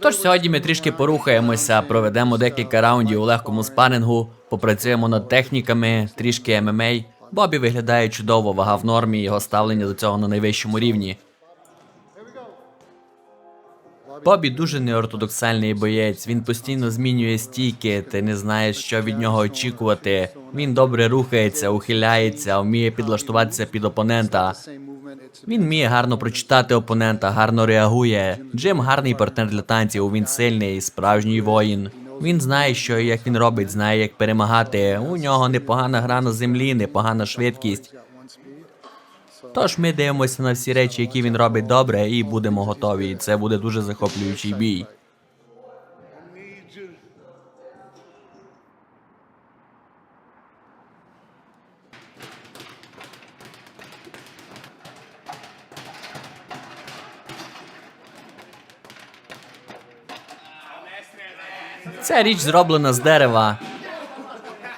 Тож сьогодні ми трішки порухаємося, проведемо декілька раундів у легкому спарингу, попрацюємо над техніками, трішки ММА. Бобі виглядає чудово, вага в нормі, його ставлення до цього на найвищому рівні. Бобі дуже неортодоксальний боєць. Він постійно змінює стійки, ти не знаєш, що від нього очікувати. Він добре рухається, ухиляється, вміє підлаштуватися під опонента. Він вміє гарно прочитати опонента, гарно реагує. Джим гарний партнер для танців. Він сильний, справжній воїн. Він знає, що і як він робить, знає, як перемагати. У нього непогана гра на землі, непогана швидкість. Тож ми дивимося на всі речі, які він робить добре, і будемо готові. Це буде дуже захоплюючий бій. Ця річ зроблена з дерева.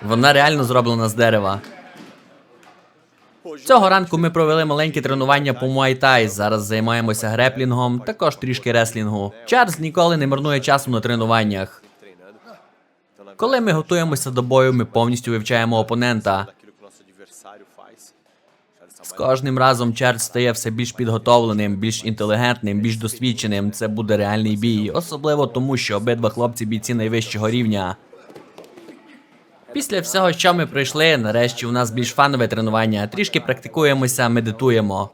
Вона реально зроблена з дерева. Цього ранку ми провели маленькі тренування по Muay Зараз займаємося греплінгом, також трішки реслінгу. Чарльз ніколи не марнує часу на тренуваннях. Коли ми готуємося до бою, ми повністю вивчаємо опонента. З кожним разом Чарльз стає все більш підготовленим, більш інтелігентним, більш досвідченим. Це буде реальний бій, особливо тому, що обидва хлопці бійці найвищого рівня. Після всього, що ми пройшли, нарешті у нас більш фанове тренування. Трішки практикуємося, медитуємо.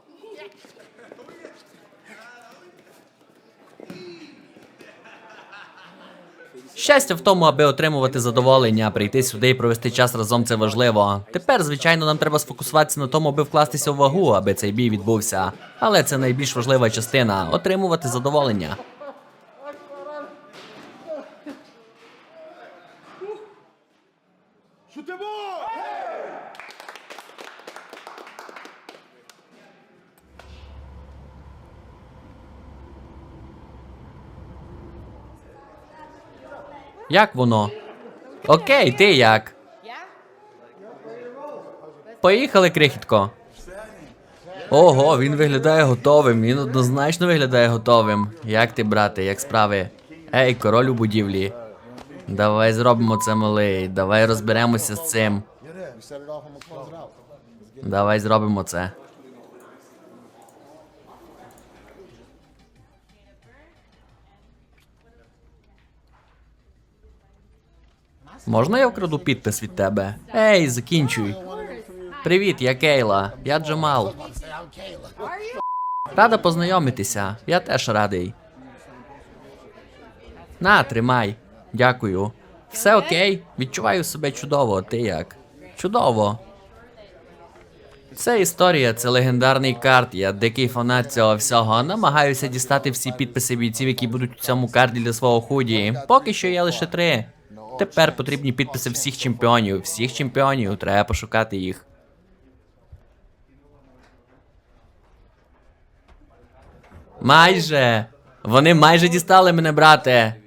Щастя в тому, аби отримувати задоволення, прийти сюди і провести час разом це важливо. Тепер, звичайно, нам треба сфокусуватися на тому, аби вкластися в вагу, аби цей бій відбувся. Але це найбільш важлива частина отримувати задоволення. Як воно? Окей, ти як? Поїхали, крихітко. Ого, він виглядає готовим. Він однозначно виглядає готовим. Як ти, брате, як справи? Ей, король у будівлі. Давай зробимо це, малий. Давай розберемося з цим. Давай зробимо це. Можна я вкраду підпис від тебе? Ей, закінчуй. Привіт, я Кейла. Я Джамал. Рада познайомитися. Я теж радий. На, тримай. Дякую. Все окей? Відчуваю себе чудово. Ти як? Чудово. Це історія, це легендарний карт. Я дикий фанат цього всього. Намагаюся дістати всі підписи бійців, які будуть у цьому карді для свого худі. Поки що є лише три. Тепер потрібні підписи всіх чемпіонів. Всіх чемпіонів. Треба пошукати їх. Майже. Вони майже дістали мене, брате.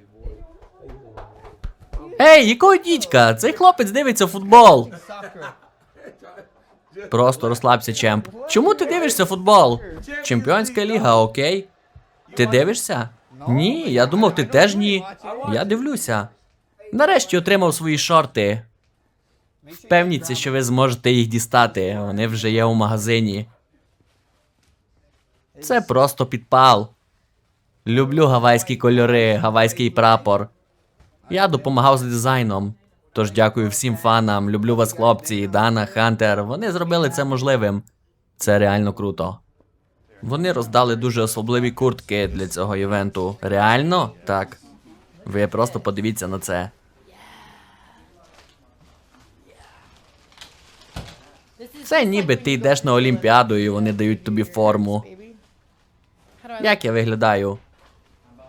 Ей, якого дідька? Цей хлопець дивиться футбол. Просто розслабся, чемп. Чому ти дивишся футбол? Чемпіонська ліга, окей? Ти дивишся? Ні, я думав, ти теж ні. Я дивлюся. Нарешті отримав свої шорти. Впевніться, що ви зможете їх дістати. Вони вже є у магазині. Це просто підпал. Люблю гавайські кольори, гавайський прапор. Я допомагав з дизайном. Тож дякую всім фанам. Люблю вас, хлопці, Дана, Хантер. Вони зробили це можливим. Це реально круто. Вони роздали дуже особливі куртки для цього івенту. Реально? Так. Ви просто подивіться на це. Це ніби ти йдеш на Олімпіаду і вони дають тобі форму. Як я виглядаю?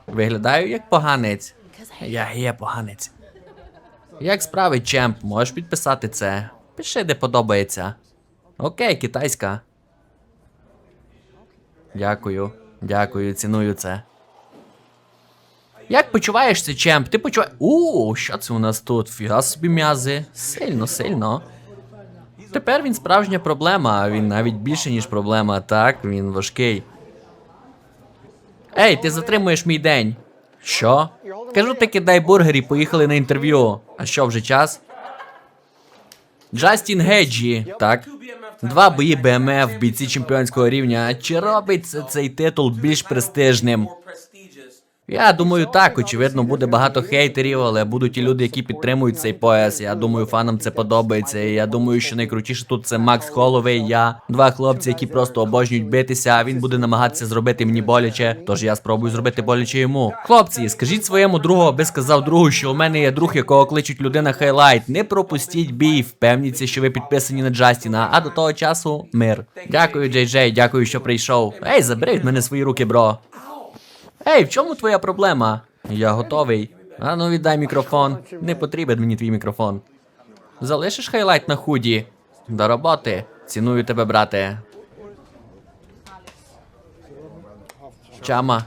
Виглядаю як поганець. Я є поганець. Як справи, чемп, можеш підписати це? Пиши, де подобається. Окей, китайська. Дякую. Дякую, ціную це. Як почуваєшся, чемп? Ти почуваєш. У, що це у нас тут? Фіга собі м'язи. Сильно, сильно. Тепер він справжня проблема, він навіть більше, ніж проблема, так, він важкий. Ей, ти затримуєш мій день. Що? Кажу таки дай бургер і поїхали на інтерв'ю. А що, вже час? Джастін Геджі, так. Два бої БМФ, бійці чемпіонського рівня. Чи робить цей титул більш престижним? Я думаю, так. Очевидно, буде багато хейтерів, але будуть і люди, які підтримують цей пояс. Я думаю, фанам це подобається. І я думаю, що найкрутіше тут це Макс Холовей. Я два хлопці, які просто обожнюють битися. А він буде намагатися зробити мені боляче. Тож я спробую зробити боляче йому. Хлопці, скажіть своєму другу, аби сказав другу, що у мене є друг, якого кличуть людина хайлайт. Не пропустіть бій. Впевніться, що ви підписані на Джастіна. А до того часу мир. Дякую, Джей Джей, дякую, що прийшов. Ей, забери від мене свої руки, бро. Ей, в чому твоя проблема? Я готовий. А ну віддай мікрофон. Не потрібен мені твій мікрофон. Залишиш хайлайт на худі? До роботи. Ціную тебе, брате. Чама.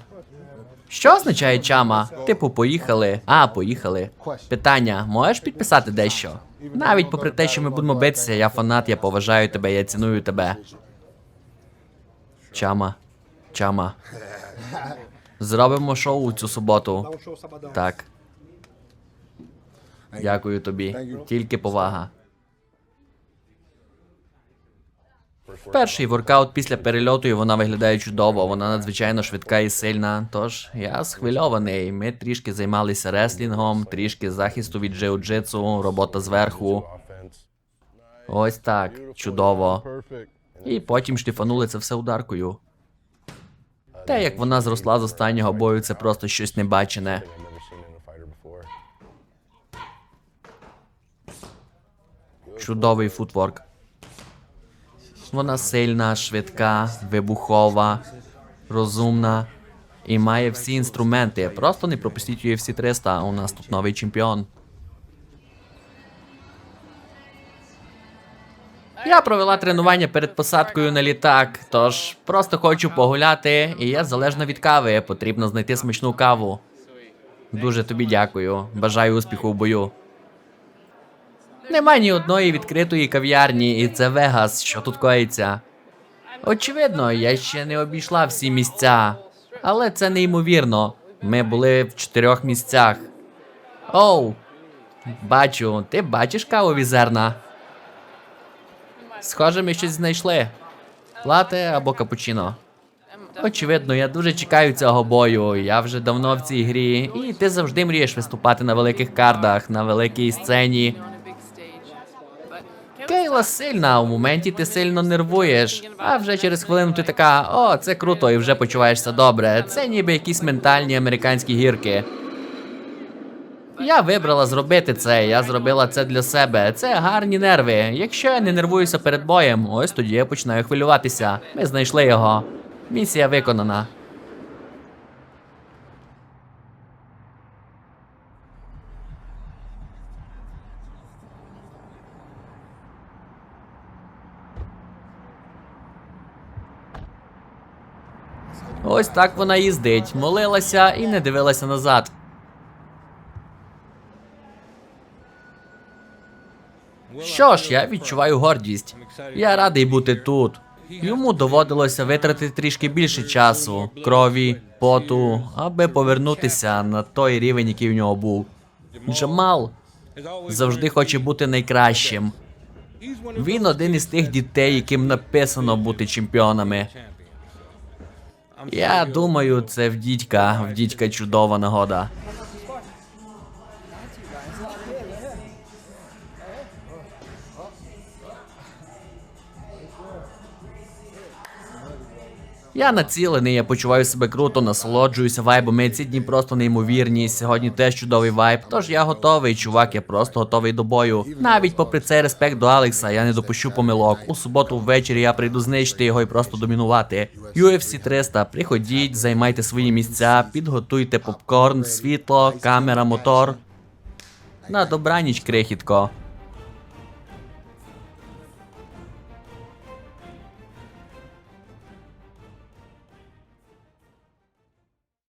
Що означає чама? Типу, поїхали. А, поїхали. Питання: можеш підписати дещо? Навіть попри те, що ми будемо битися, я фанат, я поважаю тебе, я ціную тебе. Чама. Чама. Зробимо шоу цю суботу. Так. Дякую тобі. Тільки повага. Перший воркаут після перельоту і вона виглядає чудово. Вона надзвичайно швидка і сильна. Тож я схвильований. Ми трішки займалися реслінгом, трішки захисту від джиу-джитсу, робота зверху. Ось так. Чудово. І потім шліфанули це все ударкою. Те, як вона зросла з останнього бою, це просто щось небачене. Чудовий футворк. Вона сильна, швидка, вибухова, розумна і має всі інструменти. Просто не пропустіть UFC 300, у нас тут новий чемпіон. Я провела тренування перед посадкою на літак, тож просто хочу погуляти, і я залежно від кави. Потрібно знайти смачну каву. Дуже тобі дякую. Бажаю успіху в бою. Нема ні одної відкритої кав'ярні, і це Вегас, що тут коїться. Очевидно, я ще не обійшла всі місця, але це неймовірно. Ми були в чотирьох місцях. Оу, бачу, ти бачиш кавові зерна? Схоже, ми щось знайшли. Лате або капучино. Очевидно, я дуже чекаю цього бою. Я вже давно в цій грі, і ти завжди мрієш виступати на великих кардах, на великій сцені. Кейла сильна, у моменті ти сильно нервуєш, а вже через хвилину ти така: о, це круто, і вже почуваєшся добре. Це ніби якісь ментальні американські гірки. Я вибрала зробити це, я зробила це для себе. Це гарні нерви. Якщо я не нервуюся перед боєм, ось тоді я починаю хвилюватися. Ми знайшли його. Місія виконана. Ось так вона їздить, молилася і не дивилася назад. Що ж, я відчуваю гордість. Я радий бути тут. Йому доводилося витратити трішки більше часу, крові, поту, аби повернутися на той рівень, який в нього був. Джамал завжди хоче бути найкращим. Він один із тих дітей, яким написано бути чемпіонами. Я думаю, це в дідька, в дідька чудова нагода. Я націлений, я почуваю себе круто, насолоджуюся вайбами. Ці дні просто неймовірні. Сьогодні теж чудовий вайб. Тож я готовий, чувак, я просто готовий до бою. Навіть попри цей респект до Алекса, я не допущу помилок. У суботу ввечері я прийду знищити його і просто домінувати. UFC 300, приходіть, займайте свої місця, підготуйте попкорн, світло, камера, мотор. На добраніч, крихітко.